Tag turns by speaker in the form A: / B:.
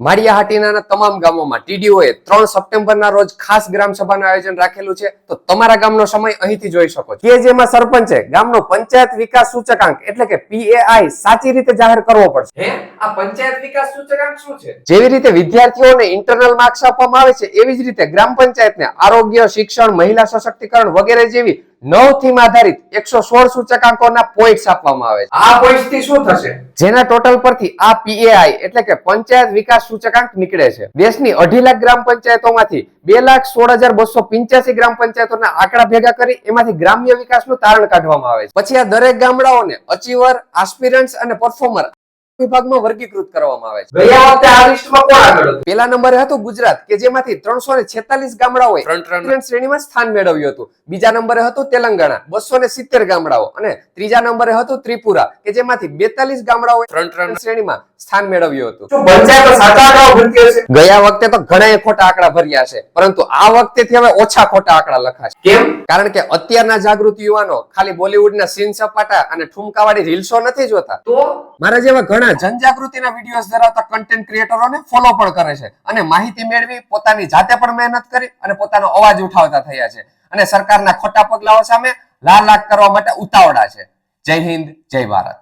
A: માળિયાહાટીના તમામ ગામોમાં ટીડીઓએ ત્રણ સપ્ટેમ્બરના રોજ ખાસ ગ્રામ સભાનું આયોજન રાખેલું છે. તો તમારા ગામનો સમય અહીંથી જોઈ શકો છો. કે જેમાં સરપંચે ગામનો પંચાયત વિકાસ સૂચકાંક એટલે કે પીએઆઈ સાચી રીતે જાહેર કરવો પડશે. હે? આ પંચાયત વિકાસ સૂચકાંક શું છે? જેવી રીતે વિદ્યાર્થીઓને ઇન્ટરનલ માર્ક્સ આપવામાં આવે છે એવી જ રીતે ગ્રામ પંચાયતને આરોગ્ય શિક્ષણ મહિલા સશક્તિકરણ વગેરે જેવી નવ થીમ આધારિત એકસો સોળ સૂચકાંકોના પોઈન્ટ્સ આપવામાં આવે છે. આ પોઈન્ટથી શું થશે? જેના ટોટલ પરથી આ પીએઆઈ એટલે કે પંચાયત વિકાસ સૂચકાંક નીકળે છે. દેશની અઢી લાખ ગ્રામ પંચાયતોમાંથી બે લાખ સોળ હજાર બસો પિંચ્યાસી ગ્રામ પંચાયતોના આંકડા ભેગા કરી એમાંથી ગ્રામ્ય વિકાસનું તારણ કાઢવામાં આવે છે. પછી આ દરેક ગામડાઓને અચીવર આસ્પિરન્ટ્સ અને પરફોર્મર વિભાગમાં વર્ગીકૃત કરવામાં આવે છે. ગયા વખતે આ લિસ્ટમાં કોણ આગળ હતું? પેલા નંબરે હતું ગુજરાત કે જેમાંથી ત્રણસો ને છેતાલીસ ગામડાઓએ ફ્રન્ટ શ્રેણીમાં સ્થાન મેળવ્યું હતું. બીજા નંબરે હતું તેલંગાણા બસો ને સિત્તેર ગામડાઓ. અને ત્રીજા નંબરે હતું ત્રિપુરા કે જેમાંથી બેતાલીસ ગામડાઓએ ફ્રન્ટ રનર શ્રેણીમાં સ્થાન મેળવ્યું હતું. શું પંચાયતો સાચા આંકડાઓ ભરતી હશે? ગયા વખતે તો ઘણા ખોટા આંકડા ભર્યા છે પરંતુ આ વખતેથી હવે ઓછા ખોટા આંકડા લખાશે. કેમ? કારણ કે અત્યારના જાગૃત યુવાનો ખાલી બોલિવૂડના સીન સપાટા અને ઠુમકાવાળી રીલ્સો નથી જોતા. તો? મારા જેવા ઘણા જનજાગૃતિના વિડીયોઝ ધરાવતા કન્ટેન્ટ ક્રિએટરોને ફોલો પણ કરે છે. અને માહિતી મેળવી, પોતાની જાતે પણ મહેનત કરી અને પોતાનો અવાજ ઉઠાવતા થયા છે. અને સરકારના ખોટા પગલાઓ સામે લાલ લાખ કરવા માટે ઉતાવળા છે. જય હિન્દ, જય ભારત.